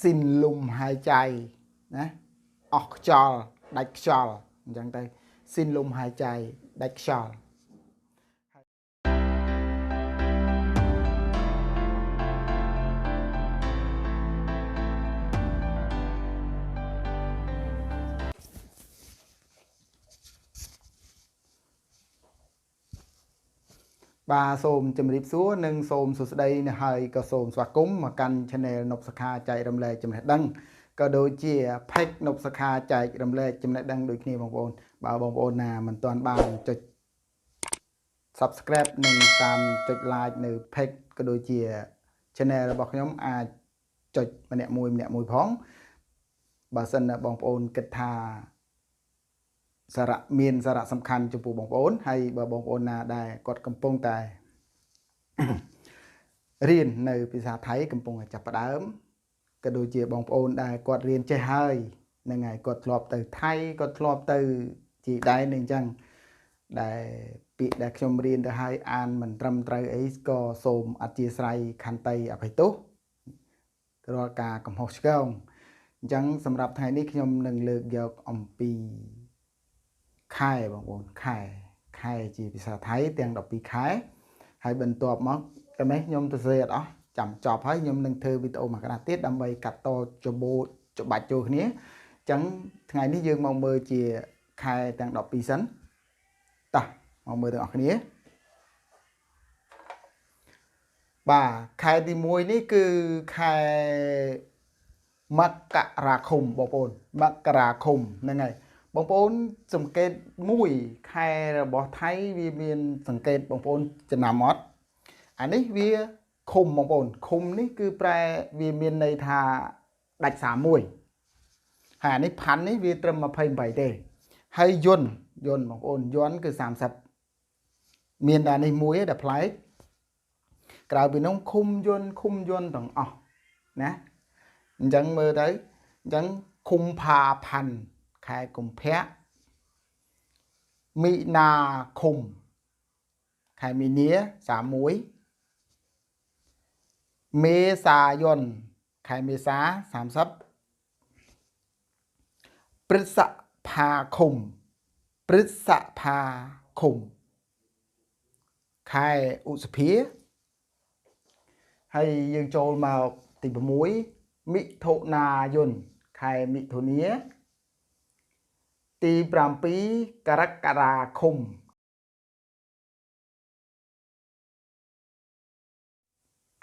ស៊ីនលំហายใจណាអស់ខ្យល់ដាច់ខ្យល់អញ្ចឹងទៅស៊ីនលំហายใจដាច់ខ្យល់ បាទសូមជម្រាបសួរនិងសូមសួស្តីនៅហើយក៏សូមស្វាគមន៍មកកាន់ Channel នប់សខាចែករំលែកចំណេះដឹងក៏ដូចជា Page នប់សខាចែករំលែកចំណេះដឹងដូចគ្នាបងប្អូនបើបងប្អូនណាមិនទាន់បានចុច Subscribe និងតាមចុច Like នៅ Page ក៏ដូចជា Channel របស់ខ្ញុំអាចចុចម្នាក់មួយម្នាក់មួយផងបើសិនណាបងប្អូនគិតថា សារៈមានសារៈសំខាន់ចំពោះបងប្អូនហើយបើបងប្អូនណាដែលគាត់កំពុងតែរៀននៅភាសាថៃកំពុងតែចាប់ផ្ដើមក៏ដូចជាបងប្អូនដែលគាត់រៀនចេះហើយហ្នឹងហើយគាត់ធ្លាប់ទៅថៃគាត់ធ្លាប់ទៅជីដែរនឹងអញ្ចឹងដែលពាក្យដែលខ្ញុំរៀនទៅហើយអានមិនត្រឹមត្រូវអីក៏សូមអធិស្ឋានខន្តីអភ័យទោសរាល់ការកំហុសឆ្គងអញ្ចឹងសម្រាប់ថ្ងៃនេះខ្ញុំនឹងលើកយកអំពី ខែបងប្អូនខែខែជាភាសាថៃទាំង12ខែហើយបន្ទាប់មកតែនេះខ្ញុំទៅសេអត់អស់ចាំចប់ហើយខ្ញុំនឹងធ្វើវីដេអូមួយកណ្ដាស់ទៀតដើម្បីកាត់តច្បូតច្បាច់ចូលគ្នាអញ្ចឹងថ្ងៃនេះយើងមកមើលជាខែទាំង12សិនតោះមកមើលទាំងអស់គ្នាបាទខែទី1នេះគឺខែមករាគមបងប្អូនមករាគមហ្នឹងហើយ បងប្អូនសង្កេតមួយខែរបស់ថៃវាមាន សង្កេតបងប្អូនចំណាំអត់អានេះវាឃុំបងប្អូនឃុំនេះគឺប្រែវាមានន័យថាដាច់31ហើយអានេះផាន់នេះវាត្រឹម28ទេហើយយន្តយន្តបងប្អូនយន្តគឺ30មានតែនេះមួយដែលប្លែកក្រៅពីនោះឃុំយន្តឃុំយន្តទាំងអស់ណាអញ្ចឹងមើលទៅអញ្ចឹងឃុំផាផាន់ ខែកុម្ភៈមិនាឃុំខែមីនា31មេសាយនខែមេសា30ព្រឹទ្ធផាឃុំព្រឹទ្ធផាឃុំខែឧសភាហើយយើងចូលមកទី6មិថុនាយនខែមិថុនា ទី7ករករាឃុំ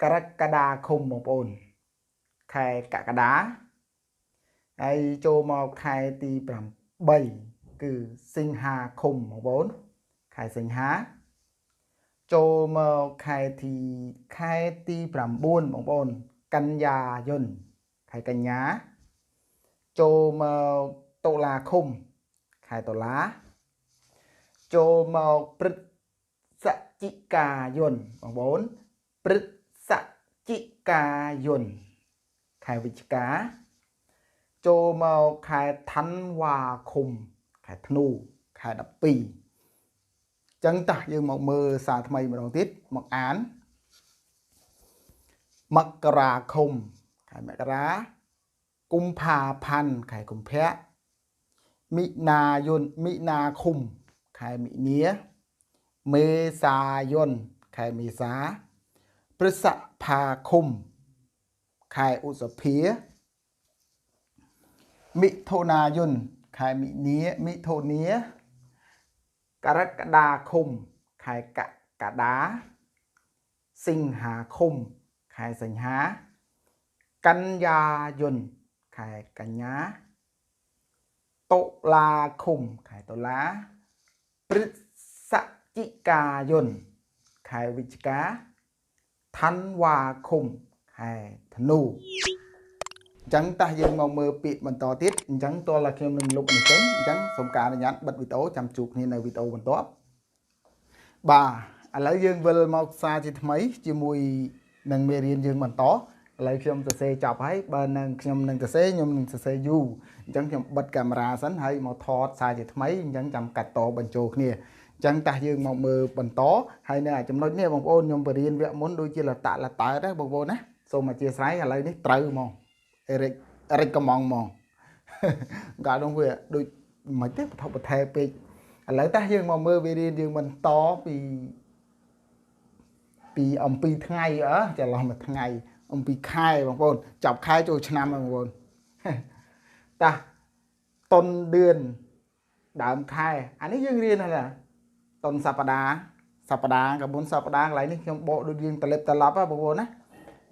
ករកដាឃុំបងប្អូន ខែកក្កដាហើយចូលមកខែទី8គឺសិង្ហាឃុំបងប្អូន ខែសិង្ហាចូលមកខែទីខែទី9បងប្អូនកញ្ញាយនខែកញ្ញា ចូលមកតុលាឃុំ ខែតុលាចូលមកព្រឹទ្ធសจิកាយនបងប្អូនព្រឹទ្ធសจิកាយនខែវិច្ឆិកាចូលមកខែឋានវ៉ាឃុំខែធ្នូខែ12ចឹងតោះយើងមកមើលសារថ្មីម្ដងទៀតមកអានមករាឃុំខែមករាគុម្ផាផាន់ខែកុម្ភៈ មិនាយនមិនាឃុំខែមិនាមេសាយនខែមេសាព្រឹស្សផាឃុំខែឧសភាមិថុនាយនខែមិនាមិថុនាករកដាឃុំខែកកដាសិង្ហាឃុំខែសញ្ហាកញ្ញាយនខែកញ្ញា តុលាឃុំខែតុលាព្រឹទ្ធจิកាយនខែវិច្ឆិកាឋានវ៉ាឃុំខែធ្នូអញ្ចឹងតោះយើងមកមើលពាក្យបន្តទៀតអញ្ចឹងតើឡាខ្ញុំនឹងលុបនេះចេញអញ្ចឹងសូមការអនុញ្ញាតបិទវីដេអូចាំជួបគ្នានៅវីដេអូបន្ទាប់បាទឥឡូវយើងវិលមកសារជាថ្មីជាមួយនឹងមេរៀនយើងបន្ត ឥឡូវខ្ញុំសរសេរចប់ហើយបើនឹងខ្ញុំនឹងសរសេរខ្ញុំនឹងសរសេរយូរអញ្ចឹងខ្ញុំបិទកាមេរ៉ាសិនហើយមកថតសារជាថ្មីអញ្ចឹងចាំកាត់តបញ្ចូលគ្នាអញ្ចឹងតះយើងមកមើលបន្តហើយនៅចំណុចនេះបងប្អូនខ្ញុំបរៀនវគ្គមុនដូចជាលតលតើដែរបងប្អូនណាសូមអធិស្ឋានឥឡូវនេះត្រូវហ្មងអេរិចអេរិចកំងហ្មងកាលនោះវាដូចមិនទេបថបថែពេកឥឡូវតះយើងមកមើលវីរៀនយើងបន្តពីពីអំពីថ្ងៃអើច្រឡំមួយថ្ងៃ អំពីខែបងប្អូនចប់ខែចូលឆ្នាំបងប្អូនតាតុនឌឿនដើមខែអានេះយើងរៀនហ្នឹងណាតុនសប្តាហ៍សប្តាហ៍កមុនសប្តាហ៍កន្លែងនេះខ្ញុំបកដូចយើងតលិបតលប់ហ៎បងប្អូនណា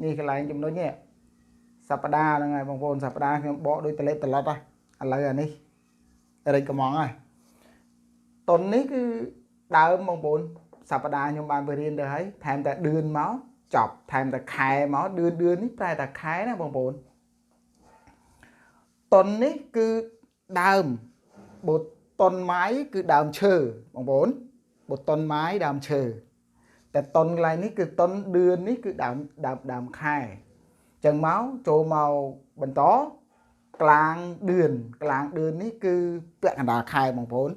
នេះកន្លែងចំណុចនេះសប្តាហ៍ហ្នឹងហើយបងប្អូនសប្តាហ៍ខ្ញុំបកដូចតលិបតលប់ហ៎ឥឡូវអានេះរិចកំងហើយតុននេះគឺដើមបងប្អូនសប្តាហ៍ខ្ញុំបានទៅរៀនទៅហើយថែមតែឌឿនមក ចប់ថែមតែខែមកឌឿនឌឿននេះប្រែតែខែណាបងប្អូនតុននេះគឺដើមបុតុនម៉ាយគឺដើមឈើបងប្អូនបុតុនម៉ាយដើមឈើតែតុនកន្លែងនេះគឺតុនឌឿននេះគឺដើមដើមដើមខែអញ្ចឹងមកចូលមកបន្តក្លាងឌឿនក្លាងឌឿននេះគឺពាក់កណ្ដាលខែបងប្អូន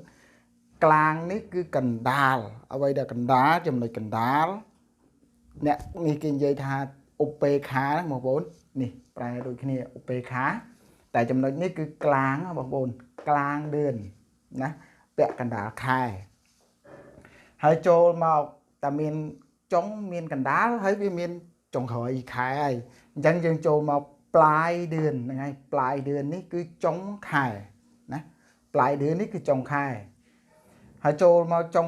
ក្លាងនេះគឺកណ្ដាលអ្វីដែលកណ្ដាលចំណុចកណ្ដាល អ្នកនេះគេនិយាយថាឧបេខាបងប្អូននេះប្រែដូចគ្នាឧបេខា តែចំណុចនេះគឺក្លាងបងប្អូនក្លាងលឿនណាពាក់កណ្ដាលខែហើយចូលមកតែមានចុងមានកណ្ដាលហើយវាមានចុងក្រោយខែហើយអញ្ចឹងយើងចូលមកប្លាយឌឿនហ្នឹងហើយប្លាយឌឿននេះគឺចុងខែណាប្លាយឌឿននេះគឺចុងខែហើយចូលមកចុង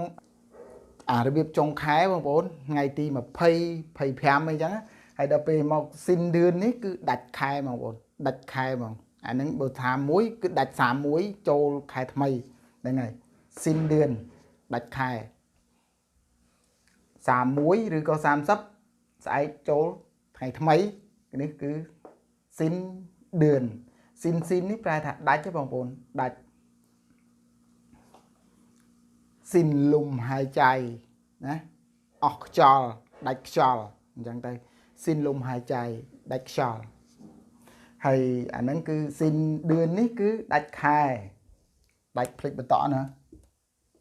អារបៀបចុងខែបងប្អូនថ្ងៃទី20 25អីចឹងហើយដល់ពេលមកស៊ីនឌឿននេះគឺដាច់ខែបងប្អូនដាច់ខែហ្មងអានឹងបើថាមួយគឺដាច់31ចូលខែថ្មីហ្នឹងហើយស៊ីនឌឿនដាច់ខែ31ឬក៏30ស្អែកចូលថ្ងៃថ្មីនេះគឺស៊ីនឌឿនស៊ីនស៊ីននេះប្រែថាដាច់ទេបងប្អូនដាច់ ស៊ីនលំហายใจណាអស់ខ្យល់ដាច់ខ្យល់អញ្ចឹងទៅស៊ីនលំហายใจដាច់ខ្យល់ហើយអាហ្នឹងគឺស៊ីនเดือนនេះគឺដាច់ខែដាច់ភ្លេចបន្តណា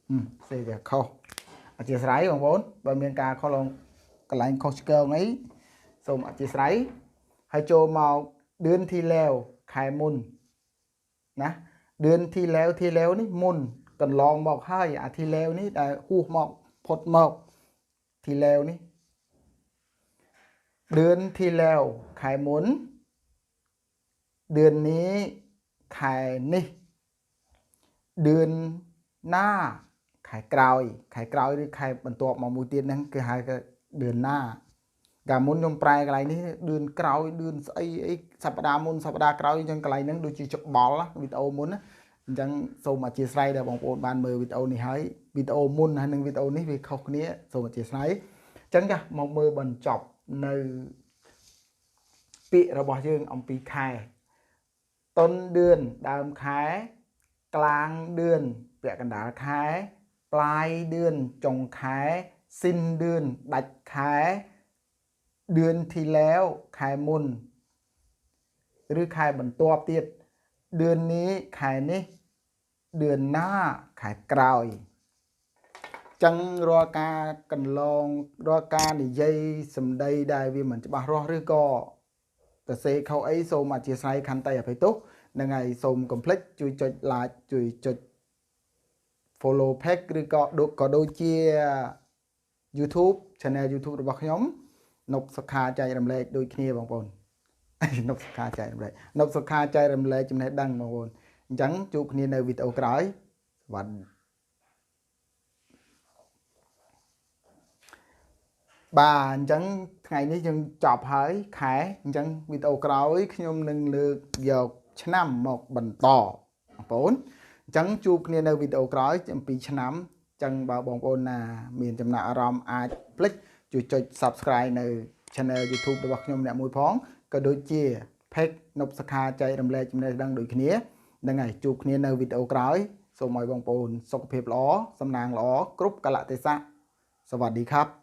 ហឹមសេវាខុសអធិស្ឋានបងប្អូនបើមានការខុសលងកន្លែងខុសឆ្គងអីសូមអធិស្ឋានហើយចូលមកเดือนที่แล้วខែមុនណាเดือนที่แล้วที่แล้วនេះមុន កន្លងមកហើយអាទីแล้วនេះដែលហួសមកផុតមកទីแล้วនេះเดือนที่แล้วខែមុនเดือนนี้ខែនេះเดือนหน้าខែក្រោយខែក្រោយឬខែបន្ទាប់មកមួយទៀតហ្នឹងគឺហៅថាเดือนหน้าកាលមុនខ្ញុំប្រែកន្លែងនេះឌឿនក្រោយឌឿនស្អីអីសប្តាហ៍មុនសប្តាហ៍ក្រោយអញ្ចឹងកន្លែងហ្នឹងដូចជាច្បល់វីដេអូមុនណា អញ្ចឹងសូមអធិស្ឋានដល់បងប្អូនបានមើលវីដេអូនេះហើយវីដេអូមុនហើយនិងវីដេអូនេះវាខុសគ្នាសូមអធិស្ឋានអញ្ចឹងចាមកមើលបញ្ចប់នៅពាក្យរបស់យើងអំពីខែតុនเดือนដើមខែក្លាងเดือนពាក់កណ្ដាលខែปลายเดือนចុងខែស៊ីនเดือนដាច់ខែเดือนที่แล้วខែមុនឬខែបន្ទាប់ទៀតเดือนนี้ខែនេះ ដឿនណាខែក្រោយចឹងរាល់ការកន្លងរាល់ការនិយាយសម្ដីដែលវាមិនច្បាស់រាស់ឬក៏សរសេរខុសអីសូមអធិស្ឋានខន្តីអភ័យទោសនឹងហើយសូមកុំភ្លេចជួយចុច like ជួយចុច follow page ឬក៏ដូចក៏ដូចជា YouTube channel YouTube របស់ខ្ញុំនប់សុខាចែករំលែកដូចគ្នាបងប្អូននប់សុខាចែករំលែកនប់សុខាចែករំលែកចំណេះដឹងបងប្អូន អញ្ចឹងជួបគ្នានៅវីដេអូក្រោយសវត្ថិបាទអញ្ចឹងថ្ងៃនេះយើងចប់ហើយខែអញ្ចឹងវីដេអូក្រោយខ្ញុំនឹងលើកយកឆ្នាំមកបន្តបងប្អូនអញ្ចឹងជួបគ្នានៅវីដេអូក្រោយអំពីឆ្នាំអញ្ចឹងបើបងប្អូនណា មានចំណាក់អារម្មណ៍អាចផ្លិចជួយចុច Subscribe នៅ Channel YouTube របស់ខ្ញុំអ្នកមួយផងក៏ដូចជា Page នប់សខាចែករំលែកចំណេះដឹងដូចគ្នា នឹងហើយជួបគ្នានៅវីដេអូក្រោយសូមឲ្យបងប្អូនសុខភាពល្អសំណាងល្អគ្រប់កលៈទេសៈសวัสดีครับ